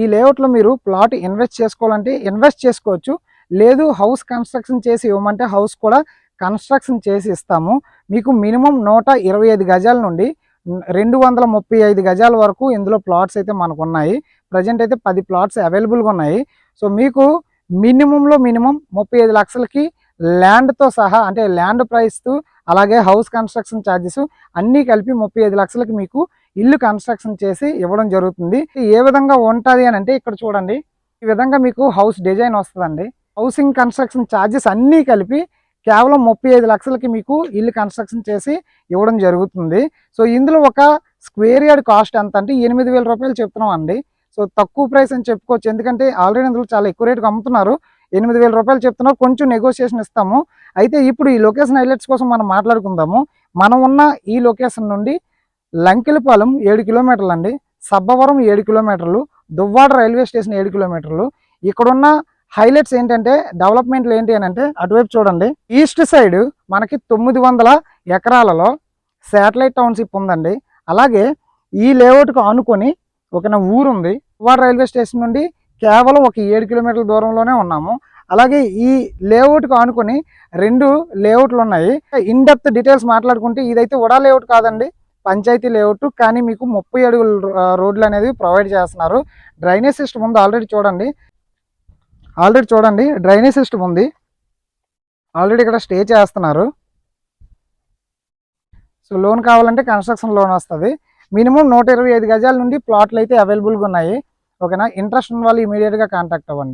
ఈ లేఅవుట్లో మీరు ప్లాట్ ఇన్వెస్ట్ చేసుకోవాలంటే ఇన్వెస్ట్ చేసుకోవచ్చు. లేదు హౌస్ కన్స్ట్రక్షన్ చేసి ఇవ్వమంటే హౌస్ కూడా కన్స్ట్రక్షన్ చేసి ఇస్తాము. మీకు మినిమం నూట ఇరవై ఐదు గజాల నుండి రెండు వందల ముప్పై ఐదు గజాల వరకు ఇందులో ప్లాట్స్ అయితే మనకు ఉన్నాయి ప్రజెంట్ అయితే పది ప్లాట్స్ అవైలబుల్గా ఉన్నాయి. సో మీకు మినిమంలో మినిమం ముప్పై ఐదు లక్షలకి ల్యాండ్తో సహా అంటే ల్యాండ్ ప్రైస్ అలాగే హౌస్ కన్స్ట్రక్షన్ ఛార్జెస్ అన్నీ కలిపి ముప్పై ఐదు మీకు ఇల్లు కన్స్ట్రక్షన్ చేసి ఇవ్వడం జరుగుతుంది. ఏ విధంగా ఉంటుంది అని అంటే ఇక్కడ చూడండి. ఈ విధంగా మీకు హౌస్ డిజైన్ వస్తుందండి. హౌసింగ్ కన్స్ట్రక్షన్ ఛార్జెస్ అన్నీ కలిపి కేవలం ముప్పై ఐదు లక్షలకి మీకు ఇల్లు కన్స్ట్రక్షన్ చేసి ఇవ్వడం జరుగుతుంది. సో ఇందులో ఒక స్క్వేర్ యార్డ్ కాస్ట్ ఎంత అంటే ఎనిమిది వేల రూపాయలు చెప్తున్నాం అండి. సో తక్కువ ప్రైస్ అని చెప్పుకోవచ్చు. ఎందుకంటే ఆల్రెడీ ఇందులో చాలా ఎక్కువ రేటుకి అమ్ముతున్నారు. ఎనిమిది వేల రూపాయలు చెప్తున్నావు కొంచెం నెగోషియేషన్ ఇస్తాము. అయితే ఇప్పుడు ఈ లొకేషన్ హైలైట్స్ కోసం మనం మాట్లాడుకుందాము. మనం ఉన్న ఈ లొకేషన్ నుండి లంకెలపాలెం ఏడు కిలోమీటర్లు అండి. సబ్బవరం ఏడు కిలోమీటర్లు. దువ్వాడ రైల్వే స్టేషన్ ఏడు కిలోమీటర్లు. ఇక్కడున్న హైలైట్స్ ఏంటంటే డెవలప్మెంట్లు ఏంటి అని అంటే అటువైపు చూడండి. ఈస్ట్ సైడ్ మనకి తొమ్మిది వందల ఎకరాలలో శాటిలైట్ టౌన్షిప్ ఉందండి. అలాగే ఈ లేఅవుట్కు ఆనుకొని ఒక ఊరుంది. ఊరు ఉంది దువ్వాడ రైల్వే స్టేషన్ నుండి కేవలం ఒక ఏడు కిలోమీటర్ల దూరంలోనే ఉన్నాము. అలాగే ఈ లేఅవుట్కు ఆనుకొని రెండు లేఅవుట్లు ఉన్నాయి. ఇన్ డెప్త్ డీటెయిల్స్ మాట్లాడుకుంటే ఇదైతే ఉడా లేఅవుట్ కాదండి. పంచాయతీ లేఅవుట్ కానీ మీకు ముప్పై అడుగుల రోడ్లు అనేది ప్రొవైడ్ చేస్తున్నారు. డ్రైనేజ్ సిస్టమ్ ఉంది ఆల్రెడీ చూడండి. ఆల్రెడీ చూడండి డ్రైనేజ్ సిస్టమ్ ఉంది. ఆల్రెడీ ఇక్కడ స్టే చేస్తున్నారు. సో లోన్ కావాలంటే కన్స్ట్రక్షన్ లోన్ వస్తుంది. మినిమం నూట ఇరవై ఐదు గజాల నుండి ప్లాట్లు అయితే అవైలబుల్గా ఉన్నాయి. ఓకేనా? ఇంట్రెస్ట్ ఉన్న వాళ్ళు ఇమీడియట్గా కాంటాక్ట్ అవ్వండి.